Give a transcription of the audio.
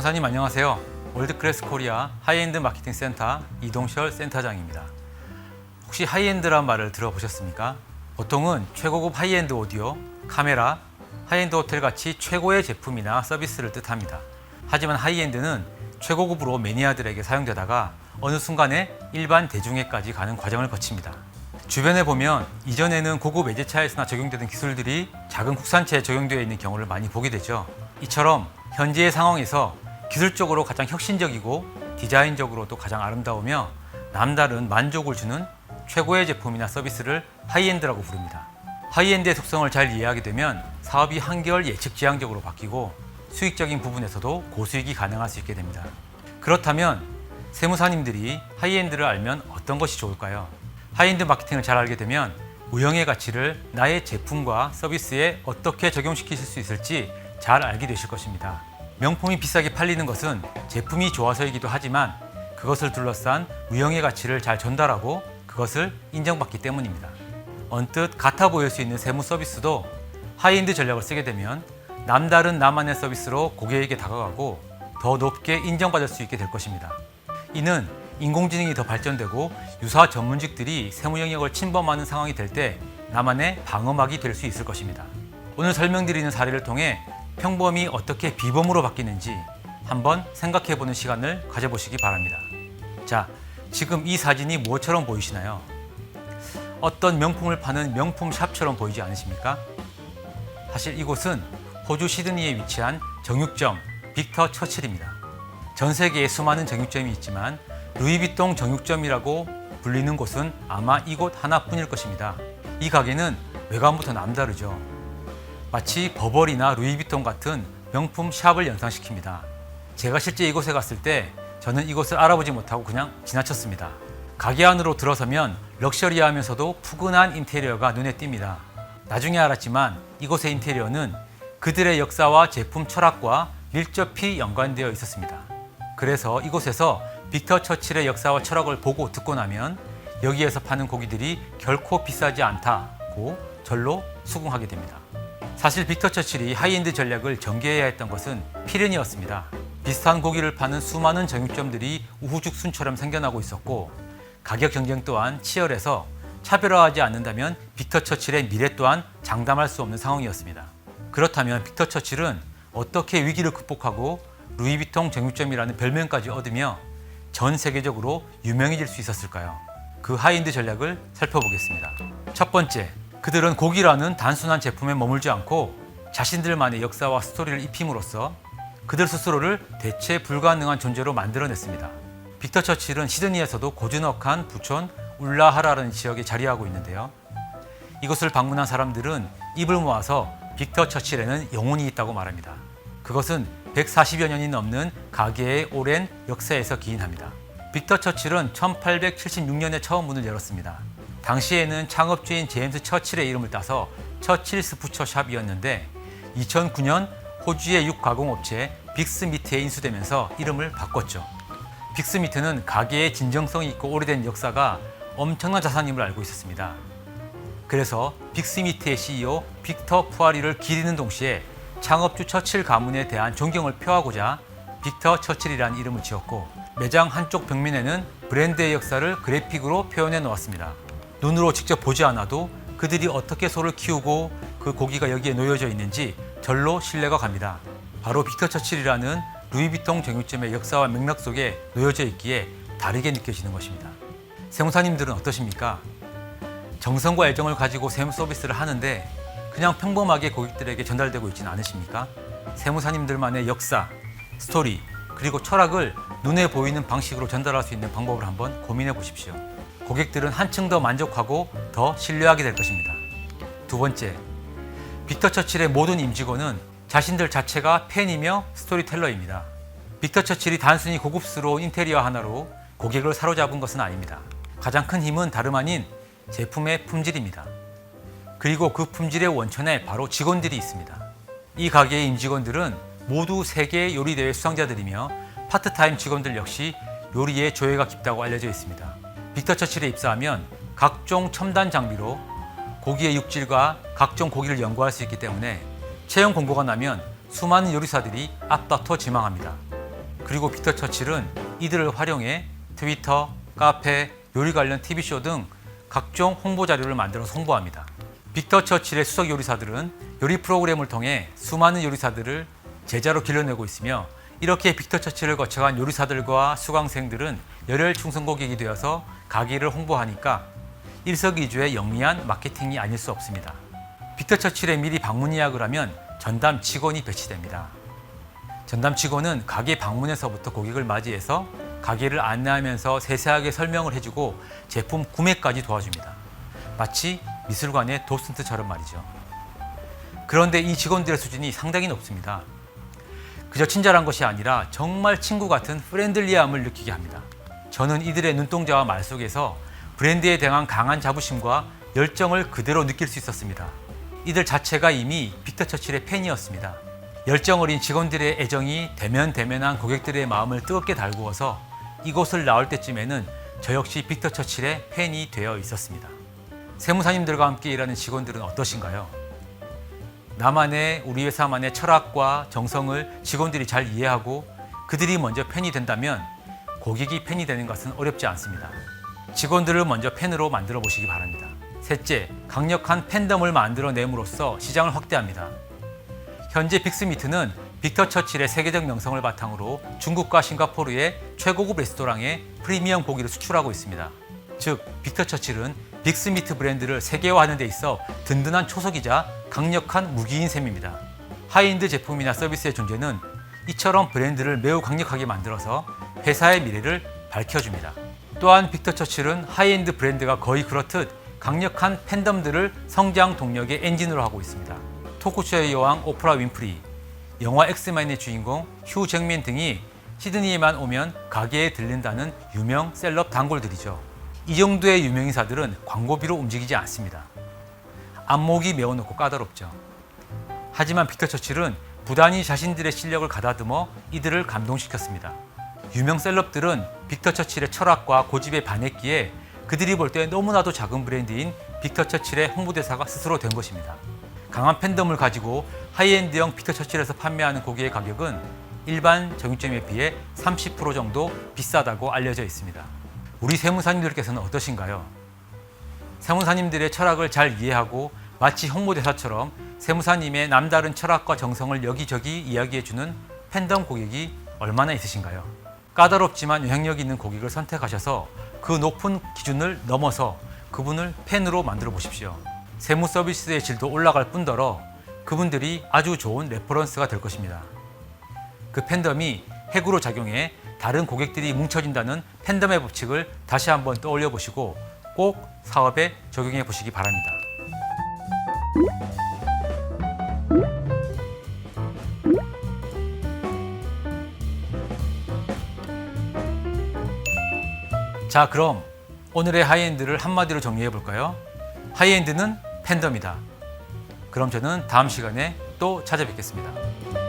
세무사님 안녕하세요. 월드클래스 코리아 하이엔드 마케팅 센터 이동철 센터장입니다. 혹시 하이엔드란 말을 들어보셨습니까? 보통은 최고급 하이엔드 오디오, 카메라, 하이엔드 호텔 같이 최고의 제품이나 서비스를 뜻합니다. 하지만 하이엔드는 최고급으로 매니아들에게 사용되다가 어느 순간에 일반 대중에까지 가는 과정을 거칩니다. 주변에 보면 이전에는 고급 외제차에서나 적용되던 기술들이 작은 국산차에 적용되어 있는 경우를 많이 보게 되죠. 이처럼 현재의 상황에서 기술적으로 가장 혁신적이고 디자인적으로도 가장 아름다우며 남다른 만족을 주는 최고의 제품이나 서비스를 하이엔드라고 부릅니다. 하이엔드의 속성을 잘 이해하게 되면 사업이 한결 예측 지향적으로 바뀌고 수익적인 부분에서도 고수익이 가능할 수 있게 됩니다. 그렇다면 세무사님들이 하이엔드를 알면 어떤 것이 좋을까요? 하이엔드 마케팅을 잘 알게 되면 무형의 가치를 나의 제품과 서비스에 어떻게 적용시키실 수 있을지 잘 알게 되실 것입니다. 명품이 비싸게 팔리는 것은 제품이 좋아서이기도 하지만 그것을 둘러싼 무형의 가치를 잘 전달하고 그것을 인정받기 때문입니다. 언뜻 같아 보일 수 있는 세무 서비스도 하이엔드 전략을 쓰게 되면 남다른 나만의 서비스로 고객에게 다가가고 더 높게 인정받을 수 있게 될 것입니다. 이는 인공지능이 더 발전되고 유사 전문직들이 세무 영역을 침범하는 상황이 될 때 나만의 방어막이 될 수 있을 것입니다. 오늘 설명드리는 사례를 통해 평범이 어떻게 비범으로 바뀌는지 한번 생각해 보는 시간을 가져보시기 바랍니다. 자, 지금 이 사진이 무엇처럼 보이시나요? 어떤 명품을 파는 명품 샵처럼 보이지 않으십니까? 사실 이곳은 호주 시드니에 위치한 정육점 빅터 처칠입니다. 전 세계에 수많은 정육점이 있지만 루이비통 정육점이라고 불리는 곳은 아마 이곳 하나뿐일 것입니다. 이 가게는 외관부터 남다르죠. 마치 버버리나 루이비통 같은 명품 샵을 연상시킵니다. 제가 실제 이곳에 갔을 때 저는 이곳을 알아보지 못하고 그냥 지나쳤습니다. 가게 안으로 들어서면 럭셔리하면서도 푸근한 인테리어가 눈에 띕니다. 나중에 알았지만 이곳의 인테리어는 그들의 역사와 제품 철학과 밀접히 연관되어 있었습니다. 그래서 이곳에서 빅터 처칠의 역사와 철학을 보고 듣고 나면 여기에서 파는 고기들이 결코 비싸지 않다고 절로 수긍하게 됩니다. 사실 빅터 처칠이 하이엔드 전략을 전개해야 했던 것은 필연이었습니다. 비슷한 고기를 파는 수많은 정육점들이 우후죽순처럼 생겨나고 있었고 가격 경쟁 또한 치열해서 차별화하지 않는다면 빅터 처칠의 미래 또한 장담할 수 없는 상황이었습니다. 그렇다면 빅터 처칠은 어떻게 위기를 극복하고 루이비통 정육점이라는 별명까지 얻으며 전 세계적으로 유명해질 수 있었을까요? 그 하이엔드 전략을 살펴보겠습니다. 첫 번째, 그들은 고기라는 단순한 제품에 머물지 않고 자신들만의 역사와 스토리를 입힘으로써 그들 스스로를 대체 불가능한 존재로 만들어냈습니다. 빅터 처칠은 시드니에서도 고즈넉한 부촌 울라하라라는 지역에 자리하고 있는데요. 이곳을 방문한 사람들은 입을 모아서 빅터 처칠에는 영혼이 있다고 말합니다. 그것은 140여 년이 넘는 가게의 오랜 역사에서 기인합니다. 빅터 처칠은 1876년에 처음 문을 열었습니다. 당시에는 창업주인 제임스 처칠의 이름을 따서 처칠스 부처샵이었는데 2009년 호주의 육가공업체 빅스미트에 인수되면서 이름을 바꿨죠. 빅스미트는 가게의 진정성이 있고 오래된 역사가 엄청난 자산임을 알고 있었습니다. 그래서 빅스미트의 CEO 빅터 푸아리를 기리는 동시에 창업주 처칠 가문에 대한 존경을 표하고자 빅터 처칠이라는 이름을 지었고 매장 한쪽 벽면에는 브랜드의 역사를 그래픽으로 표현해 놓았습니다. 눈으로 직접 보지 않아도 그들이 어떻게 소를 키우고 그 고기가 여기에 놓여져 있는지 절로 신뢰가 갑니다. 바로 빅터 처칠이라는 루이비통 정육점의 역사와 맥락 속에 놓여져 있기에 다르게 느껴지는 것입니다. 세무사님들은 어떠십니까? 정성과 애정을 가지고 세무 서비스를 하는데 그냥 평범하게 고객들에게 전달되고 있지는 않으십니까? 세무사님들만의 역사, 스토리, 그리고 철학을 눈에 보이는 방식으로 전달할 수 있는 방법을 한번 고민해 보십시오. 고객들은 한층 더 만족하고 더 신뢰하게 될 것입니다. 두 번째, 빅터 처칠의 모든 임직원은 자신들 자체가 팬이며 스토리텔러입니다. 빅터 처칠이 단순히 고급스러운 인테리어 하나로 고객을 사로잡은 것은 아닙니다. 가장 큰 힘은 다름 아닌 제품의 품질입니다. 그리고 그 품질의 원천에 바로 직원들이 있습니다. 이 가게의 임직원들은 모두 세계 요리대회 수상자들이며 파트타임 직원들 역시 요리에 조예가 깊다고 알려져 있습니다. 빅터 처칠에 입사하면 각종 첨단 장비로 고기의 육질과 각종 고기를 연구할 수 있기 때문에 채용 공고가 나면 수많은 요리사들이 앞다퉈 지망합니다. 그리고 빅터 처칠은 이들을 활용해 트위터, 카페, 요리 관련 TV쇼 등 각종 홍보 자료를 만들어서 홍보합니다. 빅터 처칠의 수석 요리사들은 요리 프로그램을 통해 수많은 요리사들을 제자로 길러내고 있으며 이렇게 빅터 처칠을 거쳐간 요리사들과 수강생들은 열혈 충성 고객이 되어서 가게를 홍보하니까 일석이조의 영리한 마케팅이 아닐 수 없습니다. 빅터 처칠에 미리 방문 예약을 하면 전담 직원이 배치됩니다. 전담 직원은 가게 방문에서부터 고객을 맞이해서 가게를 안내하면서 세세하게 설명을 해주고 제품 구매까지 도와줍니다. 마치 미술관의 도슨트처럼 말이죠. 그런데 이 직원들의 수준이 상당히 높습니다. 그저 친절한 것이 아니라 정말 친구 같은 프렌들리함을 느끼게 합니다. 저는 이들의 눈동자와 말 속에서 브랜드에 대한 강한 자부심과 열정을 그대로 느낄 수 있었습니다. 이들 자체가 이미 빅터 처칠의 팬이었습니다. 열정 어린 직원들의 애정이 대면대면한 고객들의 마음을 뜨겁게 달구어서 이곳을 나올 때쯤에는 저 역시 빅터 처칠의 팬이 되어 있었습니다. 세무사님들과 함께 일하는 직원들은 어떠신가요? 나만의 우리 회사만의 철학과 정성을 직원들이 잘 이해하고 그들이 먼저 팬이 된다면 고객이 팬이 되는 것은 어렵지 않습니다. 직원들을 먼저 팬으로 만들어 보시기 바랍니다. 셋째, 강력한 팬덤을 만들어냄으로써 시장을 확대합니다. 현재 빅스미트는 빅터 처칠의 세계적 명성을 바탕으로 중국과 싱가포르의 최고급 레스토랑에 프리미엄 고기를 수출하고 있습니다. 즉, 빅터 처칠은 빅스미트 브랜드를 세계화하는 데 있어 든든한 초석이자 강력한 무기인 셈입니다. 하이엔드 제품이나 서비스의 존재는 이처럼 브랜드를 매우 강력하게 만들어서 회사의 미래를 밝혀줍니다. 또한 빅터 처칠은 하이엔드 브랜드가 거의 그렇듯 강력한 팬덤들을 성장 동력의 엔진으로 하고 있습니다. 토크쇼의 여왕 오프라 윈프리, 영화 엑스맨의 주인공 휴 잭맨 등이 시드니에만 오면 가게에 들린다는 유명 셀럽 단골들이죠. 이 정도의 유명인사들은 광고비로 움직이지 않습니다. 안목이 매워놓고 까다롭죠. 하지만 빅터 처칠은 부단히 자신들의 실력을 가다듬어 이들을 감동시켰습니다. 유명 셀럽들은 빅터 처칠의 철학과 고집에 반했기에 그들이 볼 때 너무나도 작은 브랜드인 빅터 처칠의 홍보대사가 스스로 된 것입니다. 강한 팬덤을 가지고 하이엔드형 빅터 처칠에서 판매하는 고기의 가격은 일반 정육점에 비해 30% 정도 비싸다고 알려져 있습니다. 우리 세무사님들께서는 어떠신가요? 세무사님들의 철학을 잘 이해하고 마치 홍보대사처럼 세무사님의 남다른 철학과 정성을 여기저기 이야기해주는 팬덤 고객이 얼마나 있으신가요? 까다롭지만 영향력 있는 고객을 선택하셔서 그 높은 기준을 넘어서 그분을 팬으로 만들어 보십시오. 세무 서비스의 질도 올라갈 뿐더러 그분들이 아주 좋은 레퍼런스가 될 것입니다. 그 팬덤이 핵으로 작용해 다른 고객들이 뭉쳐진다는 팬덤의 법칙을 다시 한번 떠올려 보시고 꼭 사업에 적용해 보시기 바랍니다. 자, 그럼 오늘의 하이엔드를 한마디로 정리해 볼까요? 하이엔드는 팬덤이다. 그럼 저는 다음 시간에 또 찾아뵙겠습니다.